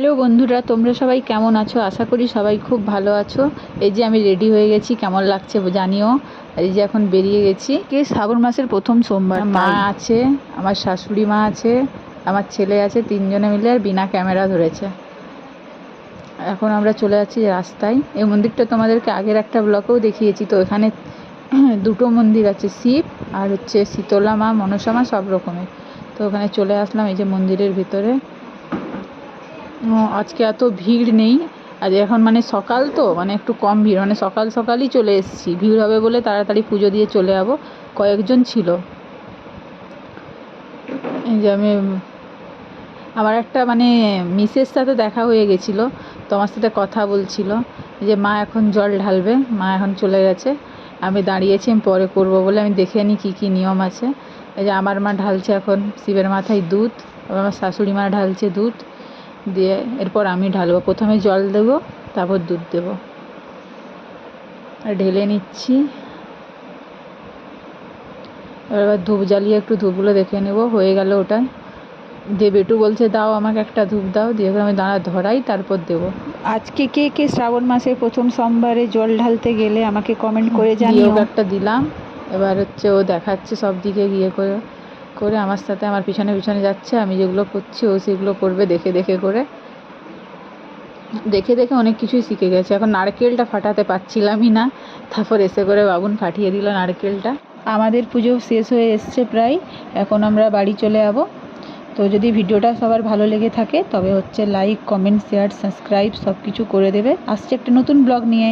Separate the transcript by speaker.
Speaker 1: Hello বন্ধুরা তোমরা সবাই কেমন আছো? আশা করি সবাই খুব ভালো আছো। এই যে আমি রেডি হয়ে গেছি কেমন লাগছে জানিও। এই যে এখন বেরিয়ে গেছি। কে শ্রাবণ মাসের প্রথম সোমবার মা আছে আমার শাশুড়ি মা আছে আমার ছেলে আছে তিনজনে মিলে আর বিনা ক্যামেরা ধরেছে। এখন আমরা চলে যাচ্ছি রাস্তায়। এই মন্দিরটা তোমাদেরকে আগের একটা ব্লকেও দেখিয়েছি তো এখানে দুটো মন্দির আছে শিব আর হচ্ছে শীতলা মা মনসা মা সব রকমের। তো ওখানে চলে আসলাম এই যে মন্দিরের ভিতরে। আজকে এত ভিড় নেই। আজ এখন মানে সকাল তো মানে একটু কম ভিড়। মানে সকাল সকালই চলে এসেছি। ভিড় হবে বলে তাড়াতাড়ি পুজো দিয়ে চলে যাব। কয়েকজন ছিল। এই যে আমি আমার একটা মানে মিসের সাথে দেখা হয়ে গেছিল। তো আমার সাথে কথা বলছিল যে, মা, এখন জল ঢালবে। মা এখন চলে গেছে। আমি দাঁড়িয়েছি, আমি পরে করব বলে আমি দেখে নিই কী কী নিয়ম আছে। এই যে আমার মা ঢালছে এখন শিবের মাথায় দুধ, আমার শাশুড়ি মা ঢালছে দুধ। দিয়ে এরপর আমি ঢালবো। প্রথমে জল দেবো তারপর দুধ দেবো। আর ঢেলে নিচ্ছি। এবার ধূপ জ্বালিয়ে একটু ধূপগুলো দেখে নেব। হয়ে গেল ওটা। দিয়ে বেটু বলছে দাও আমাকে একটা ধূপ দাও। দিয়ে আমি দাঁড়া ধরাই তারপর দেবো।
Speaker 2: আজকে কে কে শ্রাবণ মাসের প্রথম সোমবারে জল ঢালতে গেলে আমাকে কমেন্ট করে জানিও।
Speaker 1: একটা দিলাম। এবার হচ্ছে ও দেখাচ্ছে সব দিকে গিয়ে করে। করে আমার সাথে আমার পিছনে পিছনে যাচ্ছে, আমি যেগুলো করছি ও সেগুলো করবে দেখে দেখে করে। দেখে দেখে অনেক কিছুই শিখে গেছে। এখন নারকেলটা ফাটাতে পারছিলামই না। তারপর এসে করে বাবুন ফাটিয়ে দিল নারকেলটা।
Speaker 2: আমাদের পুজো শেষ হয়ে এসছে প্রায়। এখন আমরা বাড়ি চলে যাব। তো যদি ভিডিওটা সবার ভালো লেগে থাকে, তবে হচ্ছে লাইক কমেন্ট শেয়ার সাবস্ক্রাইব সব কিছু করে দেবে। আসছে একটা নতুন ব্লগ নিয়ে।